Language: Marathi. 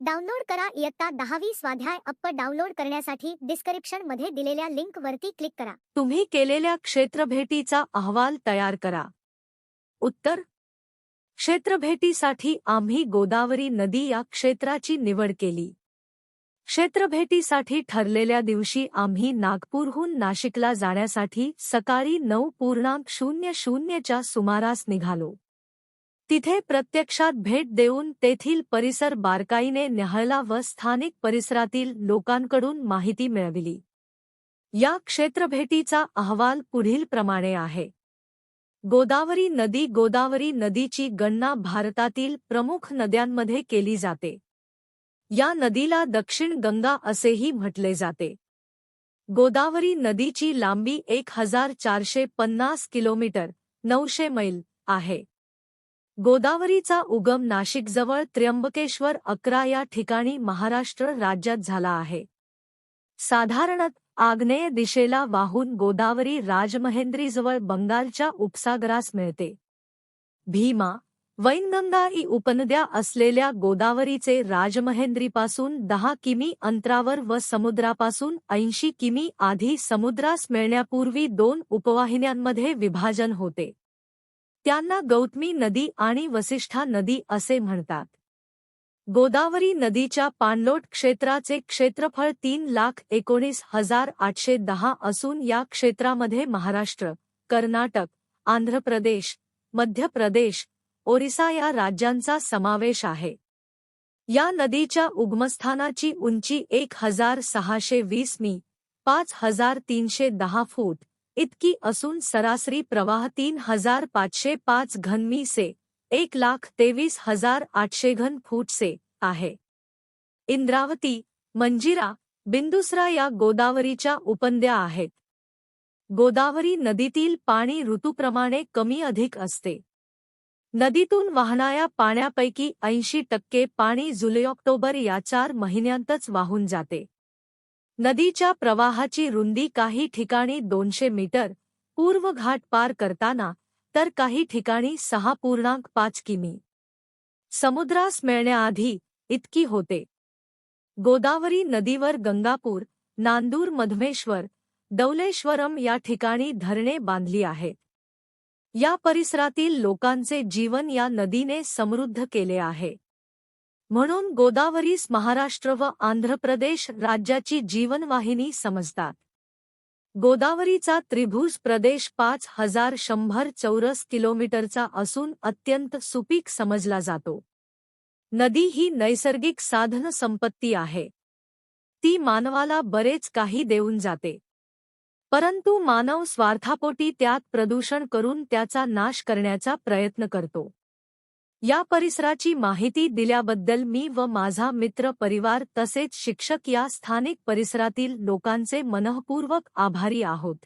डाउनलोड करा इयत्ता दहावी स्वाध्याय अप्प डाउनलोड करण्यासाठी डिस्क्रिप्शनमध्ये दिलेल्या लिंक वरती क्लिक करा. तुम्ही केलेल्या क्षेत्रभेटीचा अहवाल तयार करा. उत्तर. क्षेत्रभेटीसाठी आम्ही गोदावरी नदी या क्षेत्राची निवड केली. क्षेत्रभेटीसाठी ठरलेल्या दिवशी आम्ही नागपूरहून नाशिकला जाण्यासाठी सकाळी नऊ पूर्णांक शून्य शून्यच्या सुमारास निघालो. तिथे प्रत्यक्षात भेट देऊन तेथील परिसर बारकाईने न्याहळला व स्थानिक परिसरातील लोकांकडून माहिती मिळविली. या क्षेत्रभेटीचा अहवाल पुढील प्रमाणे आहे. गोदावरी नदी गोदावरी नदीची गणना भारतातील प्रमुख नद्यांमध्ये केली जाते. या नदीला दक्षिण गंगा असेही म्हटले जाते. गोदावरी नदीची लांबी एक हजार चारशे पन्नास किलोमीटर नऊशे मैल आहे. गोदावरीचा उगम नाशिकजवळ त्र्यंबकेश्वर अकरा या ठिकाणी महाराष्ट्र राज्यात झाला आहे. साधारणत आग्नेय दिशेला वाहून गोदावरी राजमहेंद्रीजवळ बंगालच्या उपसागरास मिळते. भीमा वैनगंगा ही उपनद्या असलेल्या गोदावरीचे राजमहेंद्रीपासून दहा किमी अंतरावर व समुद्रापासून ऐंशी किमी आधी समुद्रास मिळण्यापूर्वी दोन उपवाहिन्यांमध्ये विभाजन होते. त्यांना गौतमी नदी आणि वसिष्ठा नदी असे म्हणतात. गोदावरी नदीच्या पाणलोट क्षेत्राचे क्षेत्रफळ तीन लाख एकोणीस हजार आठशे दहा असून या क्षेत्रामध्ये महाराष्ट्र कर्नाटक आंध्र प्रदेश मध्य प्रदेश ओरिसा या राज्यांचा समावेश आहे. या नदीच्या उगमस्थानाची उंची एक हजार सहाशे वीस मी पाच हजार तीनशे दहा फूट इतकी असून सरासरी प्रवाह तीन हजार पाचशे पाच घनमी से एक लाख तेवीस हजार आठशे घन फूट से आहे. इंद्रावती मंजिरा बिंदुसरा या गोदावरीच्या उपनद्या आहेत. गोदावरी नदीतील पाणी ऋतूप्रमाणे कमी अधिक असते. नदीतून वाहणाऱ्या पाण्यापैकी ऐंशी टक्के पाणी जुलै ऑक्टोबर या चार महिन्यांतच वाहून जाते. नदीच्या प्रवाहाची रुंदी काही ठिकाणी दोनशे मीटर पूर्व घाट पार करताना तर काही ठिकाणी सहा पूर्णांक पाच किमी. समुद्रास मिळण्याआधी इतकी होते. गोदावरी नदीवर गंगापूर नांदूर मधमेश्वर दौलेश्वरम या ठिकाणी धरणे बांधली आहेत या परिसरातील लोकांचे जीवन या नदीने समृद्ध केले आहे. म्हणून गोदावरीस महाराष्ट्र व आंध्र प्रदेश राज्याची जीवनवाहिनी समजतात. गोदावरीचा त्रिभुज प्रदेश पाच हजार शंभर चौरस किलोमीटरचा असून अत्यंत सुपीक समजला जातो. नदी ही नैसर्गिक साधन संपत्ती आहे. ती मानवाला बरेच काही देऊन जाते. परंतु मानव स्वार्थापोटी त्यात प्रदूषण करून त्याचा नाश करण्याचा प्रयत्न करतो. या परिसराची माहिती दिल्याबद्दल मी व माझा मित्र परिवार तसेच शिक्षक या स्थानिक परिसरातील लोकांचे मनःपूर्वक आभारी आहोत.